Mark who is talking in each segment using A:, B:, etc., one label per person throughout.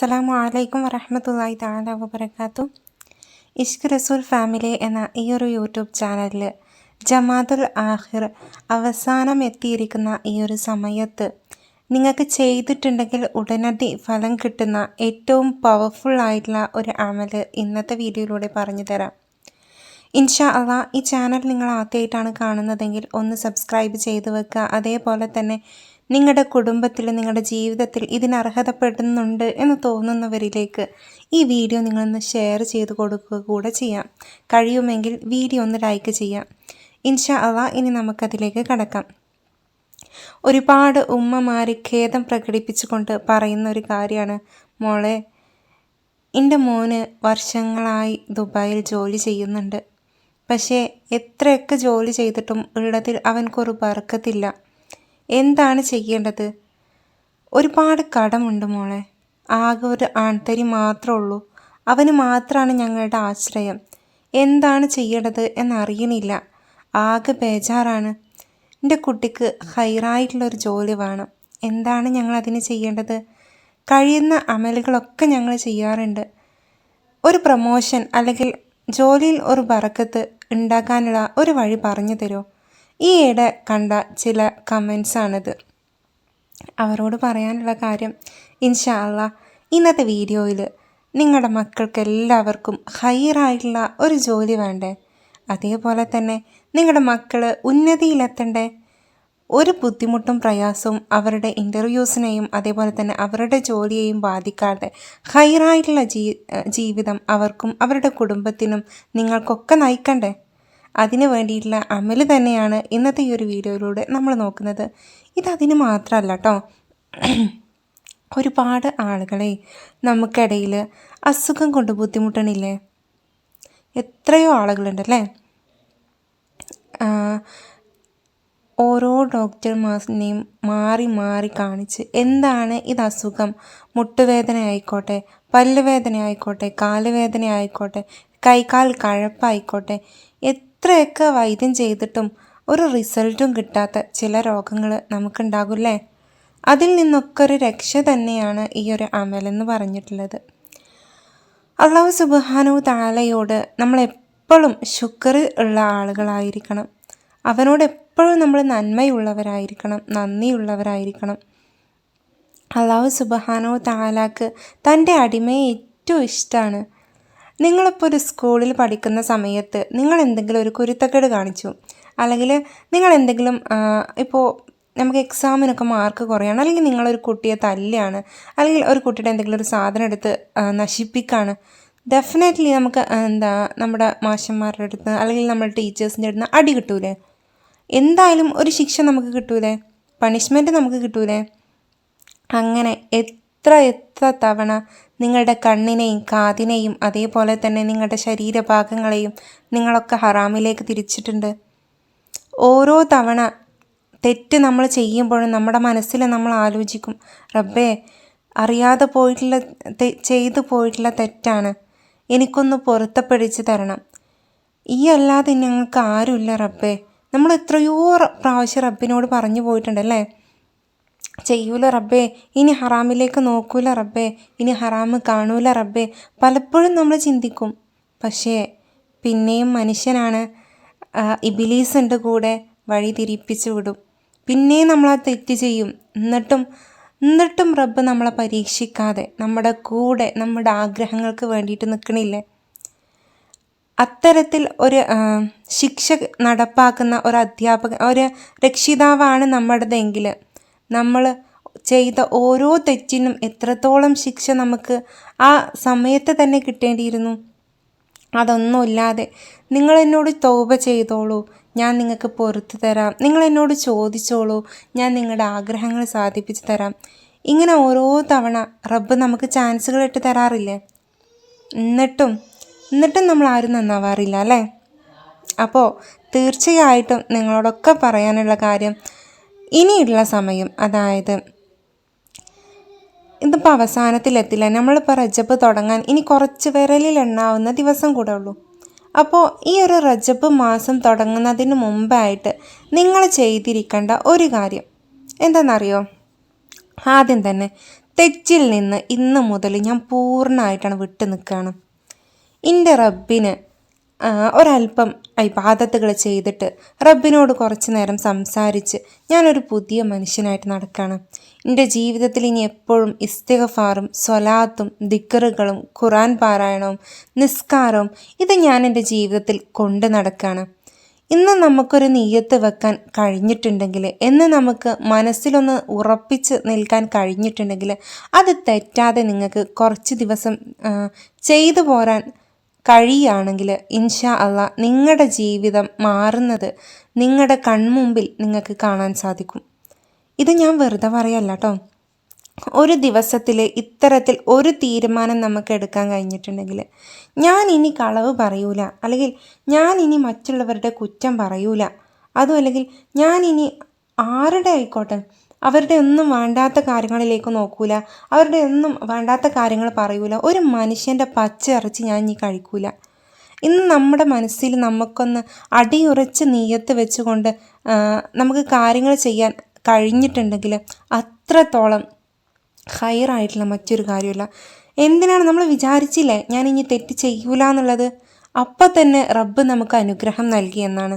A: അസ്സലാമു അലൈക്കും വറഹമത്തല്ലാഹി താല വബർക്കാത്തു ഇഷ്ക് റസൂൽ ഫാമിലി എന്ന ഈ ഒരു യൂട്യൂബ് ചാനലിൽ ജമാതുൽ ആഹിർ അവസാനം എത്തിയിരിക്കുന്ന ഈ ഒരു സമയത്ത് നിങ്ങൾക്ക് ചെയ്തിട്ടുണ്ടെങ്കിൽ ഉടനടി ഫലം കിട്ടുന്ന ഏറ്റവും പവർഫുൾ ആയിട്ടുള്ള ഒരു അമൽ ഇന്നത്തെ വീഡിയോയിലൂടെ പറഞ്ഞു തരാം. ഇൻഷാ അള്ളാ ഈ ചാനൽ നിങ്ങൾ ആദ്യമായിട്ടാണ് കാണുന്നതെങ്കിൽ ഒന്ന് സബ്സ്ക്രൈബ് ചെയ്ത് വെക്കുക. അതേപോലെ തന്നെ നിങ്ങളുടെ കുടുംബത്തിൽ നിങ്ങളുടെ ജീവിതത്തിൽ ഇതിന് അർഹതപ്പെടുന്നുണ്ട് എന്ന് തോന്നുന്നവരിലേക്ക് ഈ വീഡിയോ നിങ്ങളൊന്ന് ഷെയർ ചെയ്ത് കൊടുക്കുക കൂടെ ചെയ്യാം. കഴിയുമെങ്കിൽ വീഡിയോ ഒന്ന് ലൈക്ക് ചെയ്യാം. ഇൻഷാ അള്ളാ ഇനി നമുക്കതിലേക്ക് കടക്കാം. ഒരുപാട് ഉമ്മമാർ ഖേദം പ്രകടിപ്പിച്ചുകൊണ്ട് പറയുന്ന ഒരു കാര്യമാണ്. മോളെ എന്റെ മോന് വർഷങ്ങളായി ദുബായിൽ ജോലി ചെയ്യുന്നുണ്ട്. പക്ഷേ എത്രയൊക്കെ ജോലി ചെയ്തിട്ടും ഉള്ളതിൽ അവൻക്കൊരു ബർക്കത്തില്ല. എന്താണ് ചെയ്യേണ്ടത്? ഒരുപാട് കടമുണ്ട് മോളെ. ആകെ ഒരു ആൺതരി മാത്രമേ ഉള്ളൂ. അവന് മാത്രമാണ് ഞങ്ങളുടെ ആശ്രയം. എന്താണ് ചെയ്യേണ്ടത് എന്നറിയണില്ല. ആകെ ബേജാറാണ്. എന്റെ കുട്ടിക്ക് ഹൈറായിട്ടുള്ളൊരു ജോലി വേണം. എന്താണ് ഞങ്ങൾ അതിന് ചെയ്യേണ്ടത്? കഴിയുന്ന അമലുകളൊക്കെ ഞങ്ങൾ ചെയ്യാറുണ്ട്. ഒരു പ്രൊമോഷൻ അല്ലെങ്കിൽ ജോലിയിൽ ഒരു ബറക്കത്ത് ഉണ്ടാക്കാനുള്ള ഒരു വഴി പറഞ്ഞു തരുമോ? ഈയിടെ കണ്ട ചില കമൻസാണിത്. അവരോട് പറയാനുള്ള കാര്യം ഇൻഷാല്ല ഇന്നത്തെ വീഡിയോയിൽ നിങ്ങളുടെ മക്കൾക്ക് എല്ലാവർക്കും ഹയറായിട്ടുള്ള ഒരു ജോലി വേണ്ടേ? അതേപോലെ തന്നെ നിങ്ങളുടെ മക്കൾ ഉന്നതിയിലെത്തണ്ടേ? ഒരു ബുദ്ധിമുട്ടും പ്രയാസവും അവരുടെ ഇന്റർവ്യൂസിനെയും അതേപോലെ തന്നെ അവരുടെ ജോലിയെയും ബാധിക്കാതെ ഹൈറായിട്ടുള്ള ജീവിതം അവർക്കും അവരുടെ കുടുംബത്തിനും നിങ്ങൾക്കൊക്കെ നയിക്കണ്ടേ? അതിന് വേണ്ടിയിട്ടുള്ള അമൽ തന്നെയാണ് ഇന്നത്തെ ഈ ഒരു വീഡിയോയിലൂടെ നമ്മൾ നോക്കുന്നത്. ഇതതിന് മാത്രമല്ല കേട്ടോ ഒരുപാട് ആളുകളെ നമുക്കിടയിൽ അസുഖം കൊണ്ട് ബുദ്ധിമുട്ടണില്ലേ? എത്രയോ ആളുകളുണ്ടല്ലേ? ഓരോ ഡോക്ടർമാസിനെയും മാറി മാറി കാണിച്ച് എന്താണ് ഇത് അസുഖം? മുട്ടുവേദന ആയിക്കോട്ടെ പല്ലുവേദന ആയിക്കോട്ടെ കാലുവേദന ആയിക്കോട്ടെ കൈകാൽ കഴപ്പായിക്കോട്ടെ എത്രയൊക്കെ വൈദ്യം ചെയ്തിട്ടും ഒരു റിസൾട്ടും കിട്ടാത്ത ചില രോഗങ്ങൾ നമുക്കുണ്ടാകില്ലേ അതിൽ നിന്നൊക്കെ ഒരു രക്ഷ തന്നെയാണ് ഈ ഒരു അമലെന്ന് പറഞ്ഞിട്ടുള്ളത്. അള്ളാഹു സുബാനു താലയോട് നമ്മളെപ്പോഴും ശുക്ർ ഉള്ള ആളുകളായിരിക്കണം. അവനോട് എപ്പോഴും നമ്മൾ നന്മയുള്ളവരായിരിക്കണം നന്ദിയുള്ളവരായിരിക്കണം. അള്ളാഹു സുബഹാനോ താലാക്ക് തന്റെ അടിമയെ ഏറ്റവും ഇഷ്ടമാണ് നിങ്ങളിപ്പോൾ ഒരു സ്കൂളിൽ പഠിക്കുന്ന സമയത്ത് നിങ്ങൾ എന്തെങ്കിലും ഒരു കുരുത്തക്കേട് കാണിച്ചു? അല്ലെങ്കിൽ നിങ്ങൾ എന്തെങ്കിലും ഇപ്പോൾ നമുക്ക് എക്സാമിനൊക്കെ മാർക്ക് കുറയാണ് അല്ലെങ്കിൽ നിങ്ങളൊരു കുട്ടിയെ തല്ലിയാണ് അല്ലെങ്കിൽ ഒരു കുട്ടിയുടെ എന്തെങ്കിലും ഒരു സാധനം എടുത്ത് നശിപ്പിക്കുകയാണ് ഡെഫിനറ്റ്ലി നമുക്ക് എന്താ നമ്മുടെ മാഷന്മാരുടെ അടുത്ത് അല്ലെങ്കിൽ നമ്മുടെ ടീച്ചേഴ്സിന്റെ അടുത്ത് അടി കിട്ടൂലേ? എന്തായാലും ഒരു ശിക്ഷ നമുക്ക് കിട്ടൂലേ? പണിഷ്മെന്റ് നമുക്ക് കിട്ടൂലേ? അങ്ങനെ എത്ര എത്ര തവണ നിങ്ങളുടെ കണ്ണിനെയും കാതിനെയും അതേപോലെ തന്നെ നിങ്ങളുടെ ശരീരഭാഗങ്ങളെയും നിങ്ങളൊക്കെ ഹറാമിലേക്ക് തിരിച്ചിട്ടുണ്ട്. ഓരോ തവണ തെറ്റ് നമ്മൾ ചെയ്യുമ്പോഴും നമ്മുടെ മനസ്സിൽ നമ്മൾ ആലോചിക്കും റബ്ബേ അറിയാതെ പോയിട്ടുള്ള ചെയ്തു പോയിട്ടുള്ള തെറ്റാണ്. എനിക്കൊന്ന് പൊരുത്തപ്പെടിച്ച് തരണം. ഈ അല്ലാതെ ഞങ്ങൾക്ക് ആരുമില്ല റബ്ബേ. നമ്മൾ എത്രയോ പ്രാവശ്യം റബ്ബിനോട് പറഞ്ഞു പോയിട്ടുണ്ടല്ലേ ചെയ്യൂല റബ്ബേ. ഇനി ഹറാമിലേക്ക് നോക്കൂല റബ്ബേ. ഇനി ഹറാമ് കാണൂല റബ്ബേ. പലപ്പോഴും നമ്മൾ ചിന്തിക്കും. പക്ഷേ പിന്നെയും മനുഷ്യനാണ് ഇബിലീസിന്റെ കൂടെ വഴി തിരിപ്പിച്ചു വിടും. പിന്നെയും നമ്മൾ ആ തെറ്റ് ചെയ്യും. എന്നിട്ടും എന്നിട്ടും റബ്ബ് നമ്മളെ പരീക്ഷിക്കാതെ നമ്മുടെ കൂടെ നമ്മുടെ ആഗ്രഹങ്ങൾക്ക് വേണ്ടിയിട്ട് നിൽക്കണില്ലേ. അത്തരത്തിൽ ഒരു ശിക്ഷ നടപ്പാക്കുന്ന ഒരു അധ്യാപക ഒരു രക്ഷിതാവാണ് നമ്മുടേതെങ്കിൽ നമ്മൾ ചെയ്ത ഓരോ തെറ്റിനും എത്രത്തോളം ശിക്ഷ നമുക്ക് ആ സമയത്ത് തന്നെ കിട്ടേണ്ടിയിരുന്നു. അതൊന്നുമില്ലാതെ നിങ്ങൾ എന്നോട് തോപ ചെയ്തോളൂ ഞാൻ നിങ്ങൾക്ക് പുറത്തു തരാം. നിങ്ങൾ എന്നോട് ചോദിച്ചോളൂ ഞാൻ നിങ്ങളുടെ ആഗ്രഹങ്ങൾ സാധിപ്പിച്ചു തരാം. ഇങ്ങനെ ഓരോ തവണ റബ്ബ് നമുക്ക് ചാൻസുകൾ ഇട്ട് തരാറില്ലേ? എന്നിട്ടും എന്നിട്ടും നമ്മൾ ആരും നന്നാവാറില്ല അല്ലേ? അപ്പോൾ തീർച്ചയായിട്ടും നിങ്ങളോടൊക്കെ പറയാനുള്ള കാര്യം ഇനിയുള്ള സമയം അതായത് ഇതിപ്പോൾ അവസാനത്തിലെത്തില്ല. നമ്മളിപ്പോൾ റജബ് തുടങ്ങാൻ ഇനി കുറച്ച് വിരലിൽ എണ്ണാവുന്ന ദിവസം കൂടെ ഉള്ളൂ. അപ്പോൾ ഈ ഒരു റജബ് മാസം തുടങ്ങുന്നതിന് മുമ്പായിട്ട് നിങ്ങൾ ചെയ്തിരിക്കേണ്ട ഒരു കാര്യം എന്താണെന്നറിയോ ആദ്യം തന്നെ തെറ്റിൽ നിന്ന് ഇന്ന് മുതൽ ഞാൻ പൂർണമായിട്ടാണ് വിട്ടു നിൽക്കുകയാണ്. എന്റെ റബ്ബിന് ഒരല്പം ഇബാദത്തുകൾ ചെയ്തിട്ട് റബ്ബിനോട് കുറച്ച് നേരം സംസാരിച്ച് ഞാനൊരു പുതിയ മനുഷ്യനായിട്ട് നടക്കുകയാണ് എന്റെ ജീവിതത്തിൽ ഇനി എപ്പോഴും ഇസ്തിഗഫാറും സ്വലാത്തും ദിക്കറുകളും ഖുറാൻ പാരായണവും നിസ്കാരവും ഇത് ഞാൻ എന്റെ ജീവിതത്തിൽ കൊണ്ട് നടക്കുകയാണ് ഇന്ന് നമുക്കൊരു നീയത്ത് വെക്കാൻ കഴിഞ്ഞിട്ടുണ്ടെങ്കിൽ എന്ന് നമുക്ക് മനസ്സിലൊന്ന് ഉറപ്പിച്ച് നിൽക്കാൻ കഴിഞ്ഞിട്ടുണ്ടെങ്കിൽ അത് തെറ്റാതെ നിങ്ങൾക്ക് കുറച്ച് ദിവസം ചെയ്തു പോരാൻ കഴിയുകയാണെങ്കിൽ ഇൻഷാ അള്ളാ നിങ്ങളുടെ ജീവിതം മാറുന്നത് നിങ്ങളുടെ കൺമുമ്പിൽ നിങ്ങൾക്ക് കാണാൻ സാധിക്കും. ഇത് ഞാൻ വെറുതെ പറയല്ല കേട്ടോ ഒരു ദിവസത്തിൽ ഇത്തരത്തിൽ ഒരു തീരുമാനം നമുക്ക് എടുക്കാൻ കഴിഞ്ഞിട്ടുണ്ടെങ്കിൽ ഞാൻ ഇനി കളവ് പറയൂല അല്ലെങ്കിൽ ഞാൻ ഇനി മറ്റുള്ളവരുടെ കുറ്റം പറയൂല അതും അല്ലെങ്കിൽ ഞാൻ ഇനി ആരുടെ ആയിക്കോട്ടെ അവരുടെ ഒന്നും വേണ്ടാത്ത കാര്യങ്ങളിലേക്ക് നോക്കൂല. അവരുടെ ഒന്നും വേണ്ടാത്ത കാര്യങ്ങൾ പറയൂല. ഒരു മനുഷ്യന്റെ പച്ച ഇറച്ചി ഞാൻ ഇനി കഴിക്കൂല. ഇന്ന് നമ്മുടെ മനസ്സിൽ നമുക്കൊന്ന് അടിയുറച്ച് നീയത്ത് വെച്ചുകൊണ്ട് നമുക്ക് കാര്യങ്ങൾ ചെയ്യാൻ കഴിഞ്ഞിട്ടുണ്ടെങ്കിൽ അത്രത്തോളം ഹയറായിട്ടുള്ള മറ്റൊരു കാര്യമില്ല. എന്തിനാണ് നമ്മൾ വിചാരിച്ചില്ലേ ഞാൻ ഇനി തെറ്റ് ചെയ്യൂല എന്നുള്ളത്? അപ്പം തന്നെ റബ്ബ് നമുക്ക് അനുഗ്രഹം നൽകി എന്നാണ്.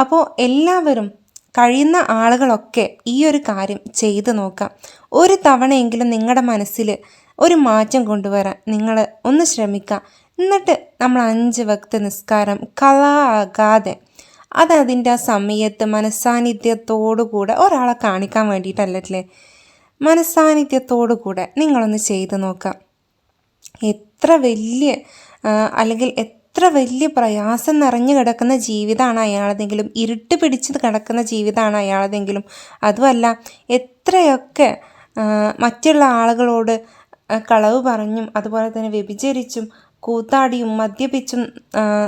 A: അപ്പോൾ എല്ലാവരും കഴിയുന്ന ആളുകളൊക്കെ ഈ ഒരു കാര്യം ചെയ്തു നോക്കാം. ഒരു തവണയെങ്കിലും നിങ്ങളുടെ മനസ്സിൽ ഒരു മാറ്റം കൊണ്ടുവരാൻ നിങ്ങൾ ഒന്ന് ശ്രമിക്കുക എന്നിട്ട് നമ്മൾ അഞ്ച് വക്ത നിസ്കാരം കളാകാതെ അതതിന്റെ ആ സമയത്ത് മനസ്സാന്നിധ്യത്തോടു കൂടെ ഒരാളെ കാണിക്കാൻ വേണ്ടിയിട്ടല്ലേ മനസ്സാന്നിധ്യത്തോടു കൂടെ നിങ്ങളൊന്ന് ചെയ്തു നോക്കാം. എത്ര വലിയ അല്ലെങ്കിൽ എത്ര വലിയ പ്രയാസം നിറഞ്ഞു കിടക്കുന്ന ജീവിതമാണ് അയാളതെങ്കിലും ഇരുട്ട് പിടിച്ച് കിടക്കുന്ന ജീവിതമാണ് അയാളതെങ്കിലും അതുമല്ല എത്രയൊക്കെ മറ്റുള്ള ആളുകളോട് കളവ് പറഞ്ഞും അതുപോലെ തന്നെ വ്യഭിചരിച്ചും കൂത്താടിയും മദ്യപിച്ചും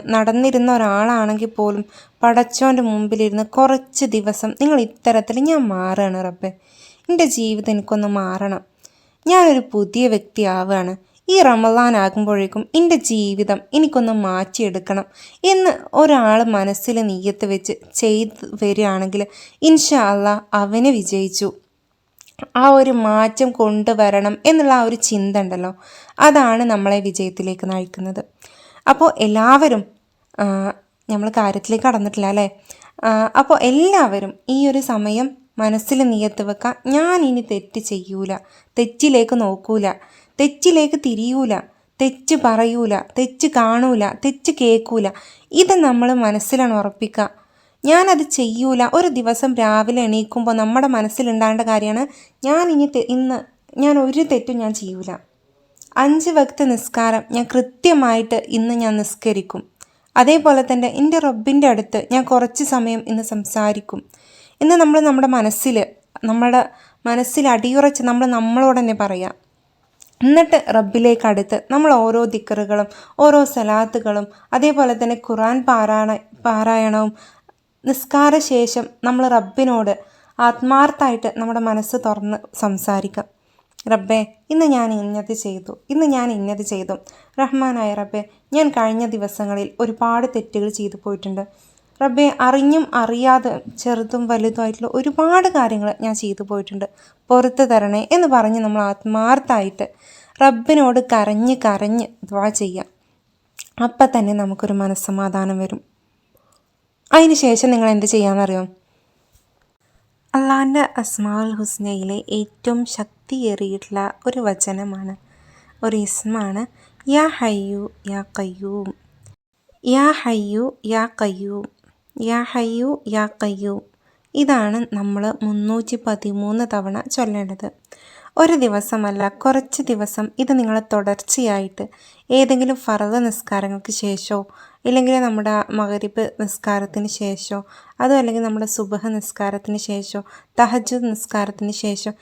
A: നടന്നിരുന്ന ഒരാളാണെങ്കിൽ പോലും പടച്ചോന്റെ മുമ്പിലിരുന്ന് കുറച്ച് ദിവസം നിങ്ങൾ ഇത്തരത്തിൽ ഞാൻ മാറുകയാണ് റബ്ബെ. എന്റെ ജീവിതം എനിക്കൊന്ന് മാറണം. ഞാനൊരു പുതിയ വ്യക്തിയാവുകയാണ്. ഈ റമലാൻ ആകുമ്പോഴേക്കും എന്റെ ജീവിതം എനിക്കൊന്ന് മാറ്റിയെടുക്കണം എന്ന് ഒരാൾ മനസ്സിൽ നീയത്ത് വെച്ച് ചെയ്ത് വരികയാണെങ്കിൽ ഇൻഷാ അള്ളാ അവന് വിജയിച്ചു. ആ ഒരു മാറ്റം കൊണ്ടുവരണം എന്നുള്ള ആ ഒരു ചിന്ത ഉണ്ടല്ലോ. അതാണ് നമ്മളെ വിജയത്തിലേക്ക് നയിക്കുന്നത്. അപ്പോൾ എല്ലാവരും നമ്മൾ കാര്യത്തിലേക്ക് കടന്നിട്ടില്ല അല്ലേ? അപ്പോൾ എല്ലാവരും ഈ ഒരു സമയം മനസ്സിൽ നിയത്ത് വെക്കാം ഞാൻ ഇനി തെറ്റ് ചെയ്യൂല തെറ്റിലേക്ക് നോക്കൂല. തെറ്റിലേക്ക് തിരിയൂല തെറ്റ് പറയൂല തെറ്റ് കാണൂല തെറ്റ് കേൾക്കൂല. ഇത് നമ്മൾ മനസ്സിലാണ് ഉറപ്പിക്കുക. ഞാനത് ചെയ്യൂല. ഒരു ദിവസം രാവിലെ എണീക്കുമ്പോൾ നമ്മുടെ മനസ്സിലുണ്ടാകേണ്ട കാര്യമാണ് ഞാൻ ഇനി ഇന്ന് ഞാൻ ഒരു തെറ്റും ഞാൻ ചെയ്യൂല. അഞ്ച് വക്ത നിസ്കാരം ഞാൻ കൃത്യമായിട്ട് ഇന്ന് ഞാൻ നിസ്കരിക്കും. അതേപോലെ തന്നെ എന്റെ റബ്ബിന്റെ അടുത്ത് ഞാൻ കുറച്ച് സമയം ഇന്ന് സംസാരിക്കും. ഇന്ന് നമ്മൾ നമ്മുടെ മനസ്സിൽ നമ്മുടെ മനസ്സിൽ അടിയുറച്ച് നമ്മൾ നമ്മളോട് തന്നെ പറയാം. എന്നിട്ട് റബ്ബിലേക്ക് അടുത്ത് നമ്മൾ ഓരോ ദിക്കറുകളും ഓരോ സലാത്തുകളും അതേപോലെ തന്നെ ഖുറാൻ പാരായണ പാരായണവും നിസ്കാര ശേഷം നമ്മൾ റബ്ബിനോട് ആത്മാർത്ഥമായിട്ട് നമ്മുടെ മനസ്സ് തുറന്ന് സംസാരിക്കാം. റബ്ബേ ഇന്ന് ഞാൻ ഇന്നത് ചെയ്തു ഇന്ന് ഞാൻ ഇന്നത് ചെയ്തു. റഹ്മാനായ റബ്ബെ ഞാൻ കഴിഞ്ഞ ദിവസങ്ങളിൽ ഒരുപാട് തെറ്റുകൾ ചെയ്തു പോയിട്ടുണ്ട്. റബ്ബെ അറിഞ്ഞും അറിയാതെ ചെറുതും വലുതുമായിട്ടുള്ള ഒരുപാട് കാര്യങ്ങൾ ഞാൻ ചെയ്തു പോയിട്ടുണ്ട്. പുറത്ത് തരണേ എന്ന് പറഞ്ഞ് നമ്മൾ ആത്മാർത്ഥമായിട്ട് റബ്ബിനോട് കരഞ്ഞ് കരഞ്ഞ് ദ്വാ ചെയ്യാം. അപ്പം തന്നെ നമുക്കൊരു മനസ്സമാധാനം വരും. അതിന് ശേഷം നിങ്ങൾ എന്ത് ചെയ്യാമെന്നറിയോ അള്ളാന്റെ അസ്മാൽ ഹുസ്നയിലെ ഏറ്റവും ശക്തിയേറിയിട്ടുള്ള ഒരു വചനമാണ്. ഒരു ഇസ്മാണ് യാ ഹയ്യു യാ കയ്യൂം യാ ഹയ്യു യാ കയ്യൂം യാ ഹയ്യു യാ കയ്യൂം ഇതാണ് നമ്മൾ മുന്നൂറ്റി പതിമൂന്ന് തവണ ചൊല്ലേണ്ടത്. ഒരു ദിവസമല്ല കുറച്ച് ദിവസം ഇത് നിങ്ങൾ തുടർച്ചയായിട്ട് ഏതെങ്കിലും ഫറദ് നിസ്കാരങ്ങൾക്ക് ശേഷമോ ഇല്ലെങ്കിൽ നമ്മുടെ മകരിബ് നിസ്കാരത്തിന് ശേഷമോ അതോ അല്ലെങ്കിൽ നമ്മുടെ സുബഹ നിസ്കാരത്തിന് ശേഷമോ തഹജുദ് നിസ്കാരത്തിന് ശേഷം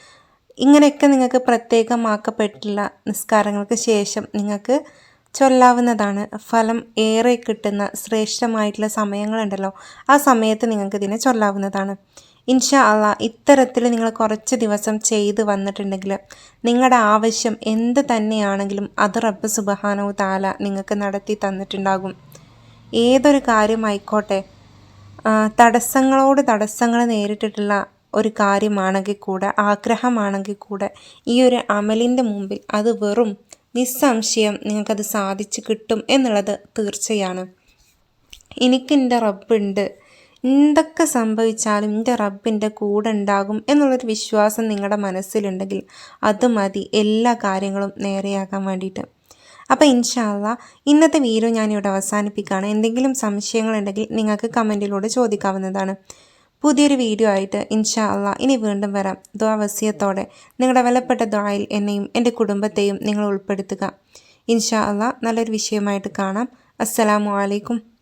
A: ഇങ്ങനെയൊക്കെ നിങ്ങൾക്ക് പ്രത്യേകമാക്കപ്പെട്ടുള്ള നിസ്കാരങ്ങൾക്ക് ശേഷം നിങ്ങൾക്ക് ചൊല്ലാവുന്നതാണ്. ഫലം ഏറെ കിട്ടുന്ന ശ്രേഷ്ഠമായിട്ടുള്ള സമയങ്ങളുണ്ടല്ലോ. ആ സമയത്ത് നിങ്ങൾക്ക് ഇതിനെ ചൊല്ലാവുന്നതാണ്. ഇൻഷാ അല്ല ഇത്തരത്തിൽ നിങ്ങൾ കുറച്ച് ദിവസം ചെയ്ത് വന്നിട്ടുണ്ടെങ്കിൽ നിങ്ങളുടെ ആവശ്യം എന്ത് തന്നെയാണെങ്കിലും അത് റബ്ബ് സുബഹാനവും താല നിങ്ങൾക്ക് നടത്തി തന്നിട്ടുണ്ടാകും. ഏതൊരു കാര്യമായിക്കോട്ടെ തടസ്സങ്ങളോട് തടസ്സങ്ങൾ നേരിട്ടിട്ടുള്ള ഒരു കാര്യമാണെങ്കിൽ കൂടെ ആഗ്രഹമാണെങ്കിൽ കൂടെ ഈ ഒരു അമലിന്റെ മുമ്പിൽ അത് വെറും നിസ്സംശയം നിങ്ങൾക്കത് സാധിച്ചു കിട്ടും എന്നുള്ളത് തീർച്ചയാണ്. എനിക്കെന്റെ റബ്ബുണ്ട് എന്തൊക്കെ സംഭവിച്ചാലും എന്റെ റബ്ബിന്റെ കൂടെ ഉണ്ടാകും എന്നുള്ളൊരു വിശ്വാസം നിങ്ങളുടെ മനസ്സിലുണ്ടെങ്കിൽ അത് മതി എല്ലാ കാര്യങ്ങളും നേരെയാക്കാൻ വേണ്ടിയിട്ട്. അപ്പോൾ ഇൻഷാല്ല ഇന്നത്തെ വീഡിയോ ഞാനിവിടെ അവസാനിപ്പിക്കുകയാണ്. എന്തെങ്കിലും സംശയങ്ങളുണ്ടെങ്കിൽ നിങ്ങൾക്ക് കമന്റിലൂടെ ചോദിക്കാവുന്നതാണ്. പുതിയൊരു വീഡിയോ ആയിട്ട് ഇൻഷാ അള്ളാ ഇനി വീണ്ടും വരാം. ദ്വാവസ്യത്തോടെ നിങ്ങളുടെ വിലപ്പെട്ട ദ്വായിൽ എന്നെയും എന്റെ കുടുംബത്തെയും നിങ്ങൾ ഉൾപ്പെടുത്തുക. ഇൻഷാ അള്ളാ നല്ലൊരു വിഷയമായിട്ട് കാണാം. അസ്സലാമു അലൈക്കും.